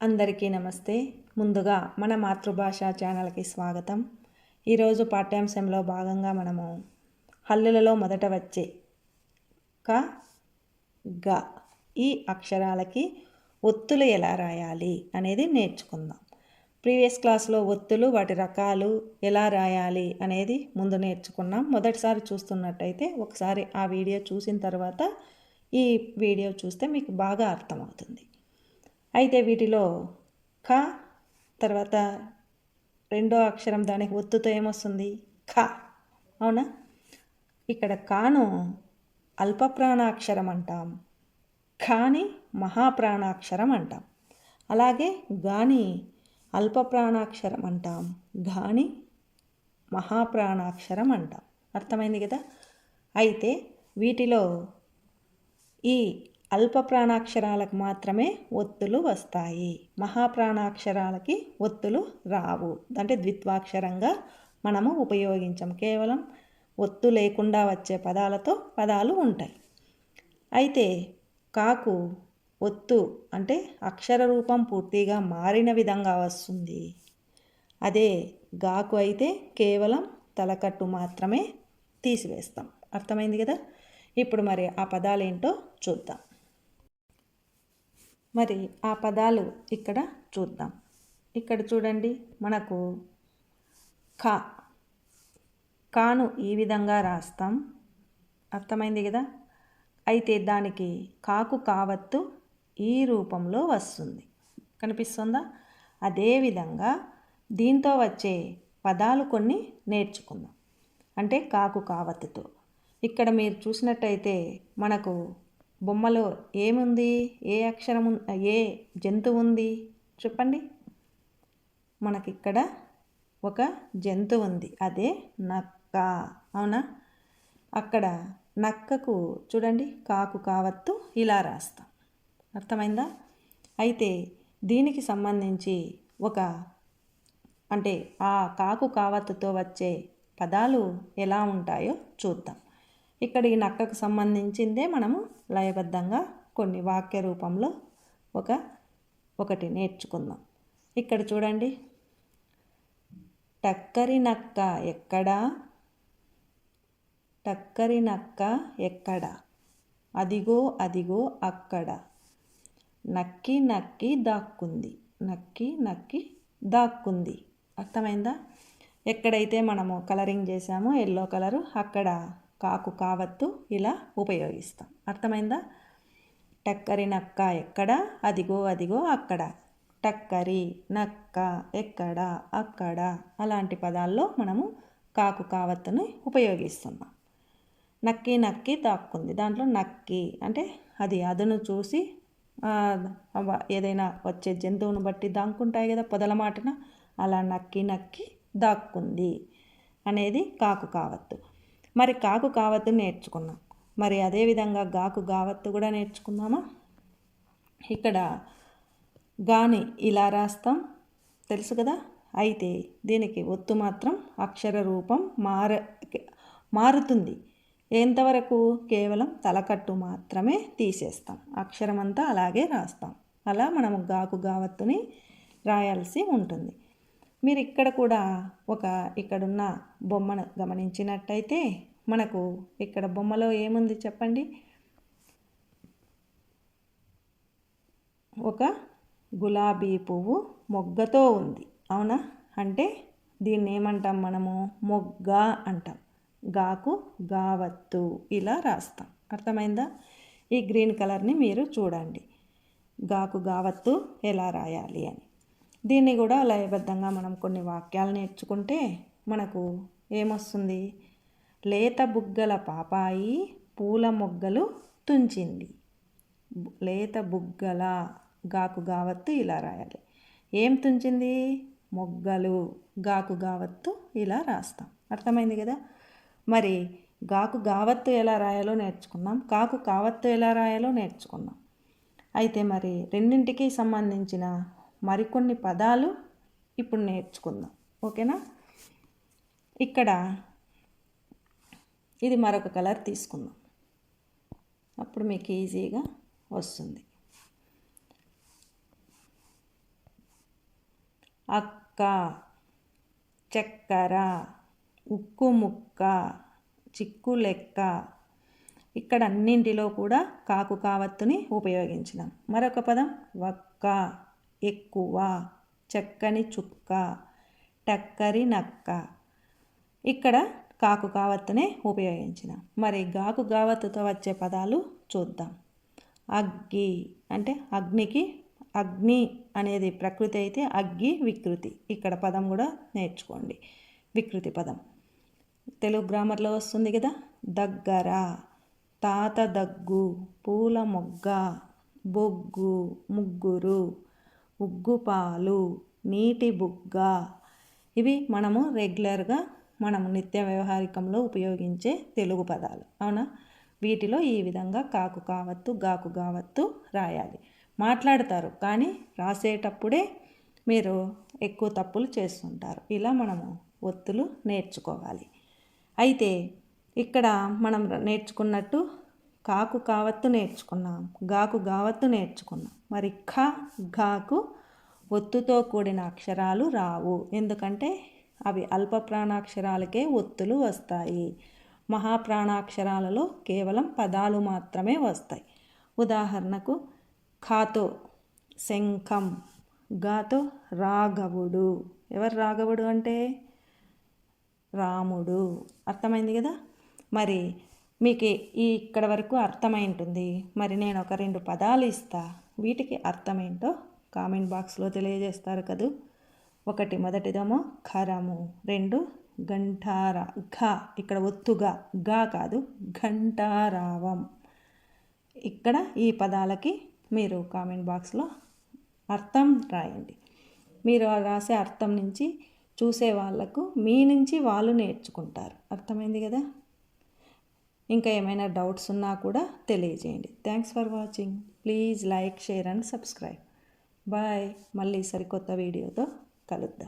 అందరికీ నమస్తే. ముందుగా మన మాతృభాష ఛానల్కి స్వాగతం. ఈరోజు పాఠ్యాంశంలో భాగంగా మనము హల్లులలో మొదట వచ్చే క గ ఈ అక్షరాలకి ఒత్తులు ఎలా రాయాలి అనేది నేర్చుకుందాం. ప్రీవియస్ క్లాస్లో ఒత్తులు వాటి రకాలు ఎలా రాయాలి అనేది ముందు నేర్చుకున్నాం. మొదటిసారి చూస్తున్నట్టయితే ఒకసారి ఆ వీడియో చూసిన తర్వాత ఈ వీడియో చూస్తే మీకు బాగా అర్థమవుతుంది. అయితే వీటిలో ఖ తర్వాత రెండో అక్షరం దానికి ఒత్తుతో ఏమొస్తుంది? ఖ అవునా? ఇక్కడ కాను అల్పప్రాణాక్షరం అంటాం ఖాని మహాప్రాణాక్షరం అంటాం అలాగే గాని అల్పప్రాణాక్షరం అంటాం గాని మహాప్రాణాక్షరం అంటాం అర్థమైంది కదా? అయితే వీటిలో ఈ అల్ప ప్రాణాక్షరాలకు మాత్రమే ఒత్తులు వస్తాయి. మహాప్రాణాక్షరాలకి ఒత్తులు రావు. అంటే ద్విత్వాక్షరంగా మనము ఉపయోగించం. కేవలం ఒత్తు లేకుండా వచ్చే పదాలతో పదాలు ఉంటాయి. అయితే కాకు ఒత్తు అంటే అక్షర రూపం పూర్తిగా మారిన విధంగా వస్తుంది. అదే గాకు అయితే కేవలం తలకట్టు మాత్రమే తీసివేస్తాం. అర్థమైంది కదా? ఇప్పుడు మరి ఆ పదాలు ఏంటో చూద్దాం. మరి ఆ పదాలు ఇక్కడ చూద్దాం. ఇక్కడ చూడండి మనకు కా. కాను ఈ విధంగా రాస్తాం. అర్థమైంది కదా? అయితే దానికి కాకు కావత్తు ఈ రూపంలో వస్తుంది. కనిపిస్తుందా? అదేవిధంగా దీంతో వచ్చే పదాలు కొన్ని నేర్చుకుందాం. అంటే కాకు కావత్తుతో. ఇక్కడ మీరు చూసినట్టయితే మనకు బొమ్మలో ఏముంది? ఏ అక్షరం ఏ జంతువు ఉంది? చెప్పండి. మనకిక్కడ ఒక జంతువు ఉంది. అదే నక్క. అవునా? అక్కడ నక్కకు చూడండి కాకు కావత్తు ఇలా రాస్తాం. అర్థమైందా? అయితే దీనికి సంబంధించి ఒక అంటే ఆ కాకు కావత్తుతో వచ్చే పదాలు ఎలా ఉంటాయో చూద్దాం. ఇక్కడ ఈ నక్కకు సంబంధించిందే మనము లయబద్ధంగా కొన్ని వాక్య రూపంలో ఒక ఒకటి నేర్చుకుందాం. ఇక్కడ చూడండి. టక్కరి నక్క ఎక్కడా? టక్కరి నక్క ఎక్కడ? అదిగో అదిగో అక్కడ. నక్కి నక్కి దాక్కుంది. నక్కి నక్కి దాక్కుంది. అర్థమైందా? ఎక్కడైతే మనము కలరింగ్ చేసామో ఎల్లో కలరు అక్కడ. కాకు కావత్తు ఇలా ఉపయోగిస్తాం. అర్థమైందా? టక్కరి నక్క ఎక్కడ? అదిగో అదిగో అక్కడ. టక్కరి నక్క ఎక్కడ? అక్కడ? అలాంటి పదాల్లో మనము కాకు కావత్తుని ఉపయోగిస్తున్నాం. నక్కి నక్కి దాక్కుంది దాంట్లో నక్కి అంటే అది అదును చూసి ఏదైనా వచ్చే జంతువును బట్టి దాక్కుంటాయి కదా పొదల మాటన అలా నక్కి నక్కి దాక్కుంది అనేది కాకు కావత్తు. మరి కాకు కావత్తు నేర్చుకున్నాం. మరి అదేవిధంగా గాకు గావత్తు కూడా నేర్చుకుందామా? ఇక్కడ గాని ఇలా రాస్తాం. తెలుసు కదా? అయితే దీనికి ఒత్తు మాత్రం అక్షర రూపం మార మారుతుంది. ఎంతవరకు? కేవలం తలకట్టు మాత్రమే తీసేస్తాం. అక్షరం అంతా అలాగే రాస్తాం. అలా మనం గాకు గావత్తుని రాయాల్సి ఉంటుంది. మీరు ఇక్కడ కూడా ఒక ఇక్కడున్న బొమ్మను గమనించినట్టయితే మనకు ఇక్కడ బొమ్మలో ఏముంది చెప్పండి? ఒక గులాబీ పువ్వు మొగ్గతో ఉంది. అవునా? అంటే దీన్ని ఏమంటాం మనము? మొగ్గ అంటాం. గాకు గావత్తు ఇలా రాస్తాం. అర్థమైందా? ఈ గ్రీన్ కలర్ని మీరు చూడండి. గాకు గావత్తు ఎలా రాయాలి అని. దీన్ని కూడా లయబద్ధంగా మనం కొన్ని వాక్యాలు నేర్చుకుంటే మనకు ఏమొస్తుంది? లేత బుగ్గల పాపాయి పూల మొగ్గలు తుంచింది. లేత బుగ్గల గాకు గావత్తు ఇలా రాయాలి. ఏం తుంచింది? మొగ్గలు గాకు గావత్తు ఇలా రాస్తాం. అర్థమైంది కదా? మరి గాకు గావత్తు ఎలా రాయాలో నేర్చుకున్నాం. కాకు కావత్తు ఎలా రాయాలో నేర్చుకున్నాం. అయితే మరి రెండింటికి సంబంధించిన మరికొన్ని పదాలు ఇప్పుడు నేర్చుకుందాం. ఓకేనా? ఇక్కడ ఇది మరొక కలర్ తీసుకుందాం. అప్పుడు మీకు ఈజీగా వస్తుంది. అక్క చక్కెర ఉక్కు ముక్క చిక్కు లెక్క. ఇక్కడ అన్నింటిలో కూడా కాకు కావత్తుని ఉపయోగించినాం. మరొక పదం వక్క ఎక్కువ చక్కని చుక్క టక్కరి నక్క. ఇక్కడ కాకు కావత్తునే ఉపయోగించిన. మరి గాకు గావత్తుతో వచ్చే పదాలు చూద్దాం. అగ్గి అంటే అగ్నికి అగ్ని అనేది ప్రకృతి అయితే అగ్గి వికృతి. ఇక్కడ పదం కూడా నేర్చుకోండి. వికృతి పదం. తెలుగు గ్రామర్లో వస్తుంది కదా? దగ్గర తాత దగ్గు పూల మొగ్గ బొగ్గు ముగ్గురు ఉగ్గుపాలు నీటి బుగ్గ. ఇవి మనము రెగ్యులర్గా మనం నిత్య వ్యవహారికంలో ఉపయోగించే తెలుగు పదాలు. అవునా? వీటిలో ఈ విధంగా కాకు కావత్తు గాకు కావత్తు రాయాలి. మాట్లాడతారు కానీ రాసేటప్పుడే మీరు ఎక్కువ తప్పులు చేస్తుంటారు. ఇలా మనము ఒత్తులు నేర్చుకోవాలి. అయితే ఇక్కడ మనం నేర్చుకున్నట్టు కాకు కావత్తు నేర్చుకున్నాం గాకు గావత్తు నేర్చుకున్నాం. మరి ఖ ఘాకు ఒత్తుతో కూడిన అక్షరాలు రావు. ఎందుకంటే అవి అల్ప ప్రాణాక్షరాలకే ఒత్తులు వస్తాయి. మహాప్రాణాక్షరాలలో కేవలం పదాలు మాత్రమే వస్తాయి. ఉదాహరణకు ఖాతో శంఖం గాతో రాఘవుడు. ఎవరు రాఘవుడు అంటే? రాముడు. అర్థమైంది కదా? మరి మీకు ఈ ఇక్కడ వరకు అర్థమై ఉంటుంది. మరి నేను ఒక రెండు పదాలు ఇస్తా. వీటికి అర్థమేంటో కామెంట్ బాక్స్లో తెలియజేస్తారు కదా? ఒకటి మొదటిదేమో ఖరము రెండు గంటార ఘ ఇక్కడ ఒత్తుగా గా కాదు ఘంటారావం. ఇక్కడ ఈ పదాలకి మీరు కామెంట్ బాక్స్లో అర్థం రాయండి. మీరు రాసే అర్థం నుంచి చూసే వాళ్ళకు మీ నుంచి వాళ్ళు నేర్చుకుంటారు. అర్థమైంది కదా? ఇంకా ఏమైనా డౌట్స్ ఉన్నా కూడా తెలియజేయండి. Thanks for watching please like share and subscribe bye మళ్ళీ సరికొత్త వీడియోతో ಕಲಿತ್ದೆ